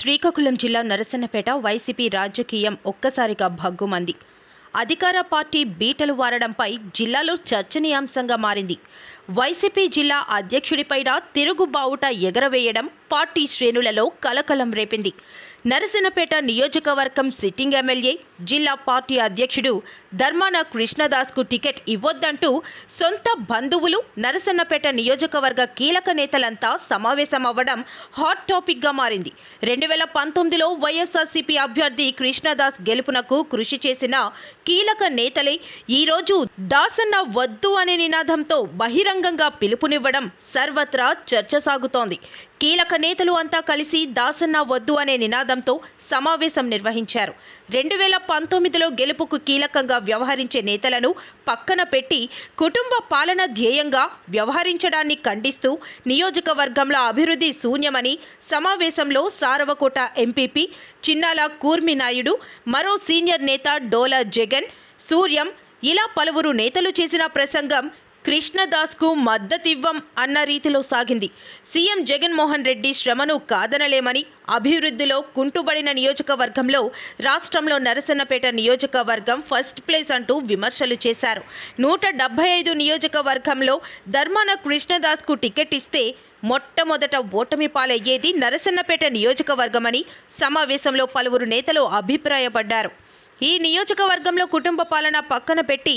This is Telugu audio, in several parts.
శ్రీకాకుళం జిల్లా నరసన్నపేట వైసీపీ రాజకీయం ఒక్కసారిగా భగ్గుమంది. అధికార పార్టీ బీటలు వారడంపై జిల్లాలో చర్చనీయాంశంగా మారింది. వైసీపీ జిల్లా అధ్యక్షుడిపైన తిరుగుబావుట ఎగరవేయడం పార్టీ శ్రేణులలో కలకలం రేపింది. నరసనపేట నియోజకవర్గం సిట్టింగ్ ఎమ్మెల్యే జిల్లా పార్టీ అధ్యక్షుడు ధర్మాన కృష్ణదాస్కు టికెట్ ఇవ్వొద్దంటూ సొంత బంధువులు నరసన్నపేట నియోజకవర్గ కీలక నేతలంతా సమావేశమవ్వడం హాట్ టాపిక్గా మారింది. రెండు వేల పంతొమ్మిదిలో వైఎస్ఆర్సీపీ అభ్యర్థి కృష్ణదాస్ గెలుపునకు కృషి చేసిన కీలక నేతలే ఈ రోజు దాసన్న వద్దు అనే నినాదంతో బహిరంగంగా పిలుపునివ్వడం సర్వత్రా చర్చ సాగుతోంది కీలక నేతలు అంతా కలిసి దాసన్న వద్దు అనే నినాదంతో సమావేశం నిర్వహించారు. రెండు వేల పంతొమ్మిదిలో గెలుపుకు కీలకంగా వ్యవహరించే నేతలను పక్కన పెట్టి కుటుంబ పాలన ధ్యేయంగా వ్యవహరించడాన్ని ఖండిస్తూ నియోజకవర్గంలో అభివృద్ధి శూన్యమని సమావేశంలో సారవకోట ఎంపీపీ చిన్నాల కూర్మినాయుడు మరో సీనియర్ నేత డోలా జగన్ సూర్యం ఇలా పలువురు నేతలు చేసిన ప్రసంగం కృష్ణదాస్కు మద్దతివ్వం అన్న రీతిలో సాగింది. సీఎం జగన్మోహన్ రెడ్డి శ్రమను కాదనలేమని అభివృద్ధిలో కుంటుబడిన నియోజకవర్గంలో రాష్ట్రంలో నరసన్నపేట నియోజకవర్గం ఫస్ట్ ప్లేస్ అంటూ విమర్శలు చేశారు. నూట డెబ్బై ఐదు నియోజకవర్గంలో ధర్మాన కృష్ణదాస్కు టికెట్ ఇస్తే మొట్టమొదట ఓటమి పాలయ్యేది నరసన్నపేట నియోజకవర్గమని సమావేశంలో పలువురు నేతలు అభిప్రాయపడ్డారు. ఈ నియోజకవర్గంలో కుటుంబ పాలన పక్కన పెట్టి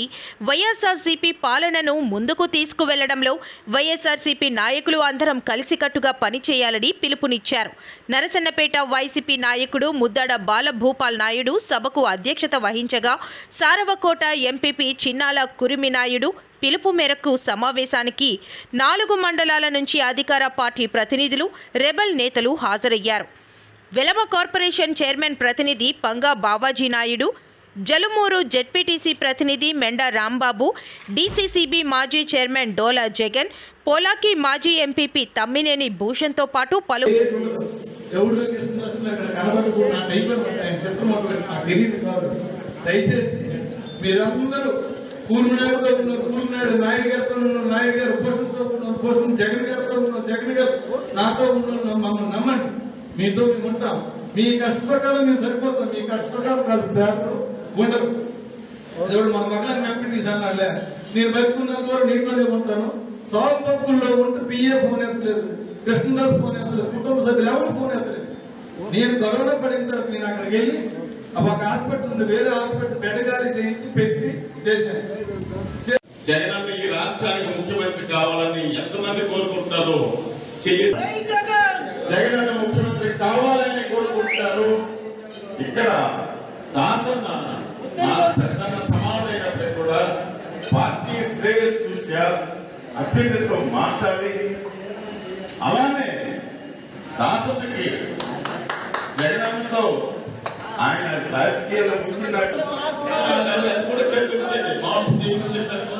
వైఎస్ఆర్సీపీ పాలనను ముందుకు తీసుకువెళ్ళడంలో వైఎస్ఆర్సీపీ నాయకులు అందరం కలిసికట్టుగా పనిచేయాలని పిలుపునిచ్చారు. నరసన్నపేట వైసీపీ నాయకుడు ముద్దాడ బాలభూపాల్ నాయుడు సభకు అధ్యక్షత వహించగా సారవకోట ఎంపీపీ చిన్నాల కురిమి నాయుడు పిలుపు మేరకు సమావేశానికి నాలుగు మండలాల నుంచి అధికార పార్టీ ప్రతినిధులు రెబల్ నేతలు హాజరయ్యారు. వెలమ కార్పొరేషన్ చైర్మన్ ప్రతినిధి పంగా బావాజీ నాయుడు జలుమూరు జెడ్పీటీసీ ప్రతినిధి మెండా రాంబాబు డీసీసీబీ మాజీ చైర్మన్ డోలా జగన్ పోలాకి మాజీ ఎంపీపీ తమ్మినేని భూషణ్తో పాటు పలు మీరందరూ కూర్మనాయుడుతో ఉన్నారు కూర్మనాయుడు నాయుడు గారితో ఉన్నారు నాయుడు గారు భూషణ్తో ఉన్నారు భూషణ్ జగన్ గారితో ఉన్నారు జగన్ గారు నాతో ఉన్నారు. మీతో మేము ఉంటాం. మీ కష్టకాలం మేము సరిపోతాం మీ కష్టకాలం కాదు సార్. ఉండరు. దేవుడు మన మగలని కంపెనీస్ అన్నాడులే నేను బతుకున్నంత వరకు నీతోనే ఉంటాను. సాగు పప్పుల్లో ఉంటే పిఏ ఫోన్ ఎత్తలేదు. కృష్ణదాస్ ఫోన్ ఎత్తలేదు. కుటుంబ సభ్యులు ఎవరు ఫోన్ ఎత్తలేదు. నేను కరోనా పడిన తర్వాత నేను అక్కడికి వెళ్ళి ఆ ఒక హాస్పిటల్ ఉంది. వేరే హాస్పిటల్ బెడగాలి చేయించి పెట్టి చేశాను. జగనన్న ఈ రాష్ట్రానికి ముఖ్యమంత్రి కావాలని ఎంతమంది కోరుకుంటారో చెయ్యి. జగనన్న ముఖ్యమంత్రి కావాలని కోరుకుంటారు. ఇక్కడ దాసన్న నా పెద్దన్న కూడా పార్టీ శ్రేయస్ దృష్ట్యా అభ్యర్థితో మార్చాలి అలానే దాసన్నకి జగనన్నతో ఆయన రాజకీయాల్లో ముంచినట్టు కూడా చదువుతుంది మామూలు జీవితం చెప్పారు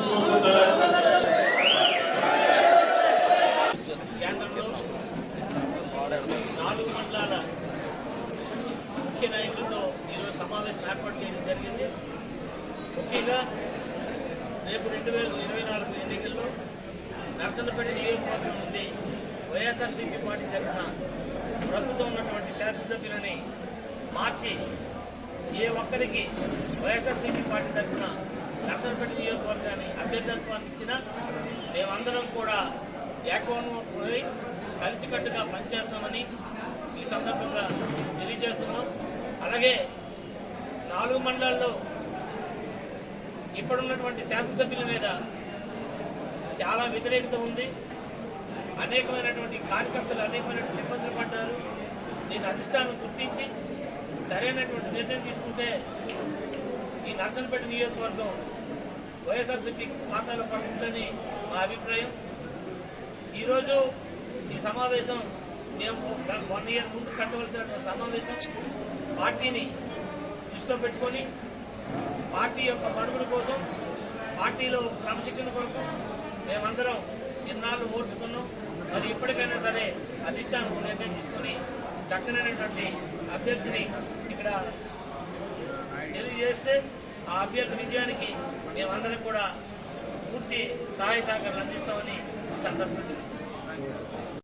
కేంద్రంలో నాలుగు మండలాల ముఖ్య నాయకులతో ఈరోజు సమావేశం ఏర్పాటు చేయడం జరిగింది. ముఖ్యంగా రేపు రెండు వేల ఇరవై నాలుగు ఎన్నికల్లో నర్సన్నపేట నియోజకవర్గం నుండి వైఎస్ఆర్సీపీ పార్టీ తరఫున ప్రస్తుతం ఉన్నటువంటి శాసనసభ్యులని మార్చి ఏ ఒక్కరికి వైఎస్ఆర్సీపీ పార్టీ తరఫున నర్సన్నపేట నియోజకవర్గాన్ని అభ్యర్థత్వాన్ని ఇచ్చినా మేమందరం కూడా ఏకోన్మై కలిసికట్టుగా పనిచేస్తామని ఈ సందర్భంగా తెలియజేస్తున్నాం. అలాగే నాలుగు మండలాల్లో ఇప్పుడున్నటువంటి శాసనసభ్యుల మీద చాలా వ్యతిరేకత ఉంది. అనేకమైనటువంటి కార్యకర్తలు అనేకమైనటువంటి ఇబ్బందులు పడ్డారు. దీని అధిష్టానం గుర్తించి సరైనటువంటి నిర్ణయం తీసుకుంటే ఈ నర్సన్పేట నియోజకవర్గం వైఎస్ఆర్సీపీ ఖాతాలో పడుతుందని మా అభిప్రాయం. ఈరోజు ఈ సమావేశం మేము వన్ ఇయర్ ముందు కట్టవలసిన సమావేశం. పార్టీని దృష్టిలో పెట్టుకొని పార్టీ యొక్క మనుగడ కోసం పార్టీలో క్రమశిక్షణ కొరకు మేమందరం ఇన్నాళ్ళు ఓర్చుకున్నాం. మరి ఇప్పటికైనా సరే అధిష్టానం నిర్ణయం తీసుకొని చక్కనైనటువంటి అభ్యర్థిని ఇక్కడ తెలియజేస్తే ఆ అభ్యర్థి విజయానికి మేమందరం కూడా పూర్తి సహాయ సహకారాలు అందిస్తామని ఈ సందర్భంగా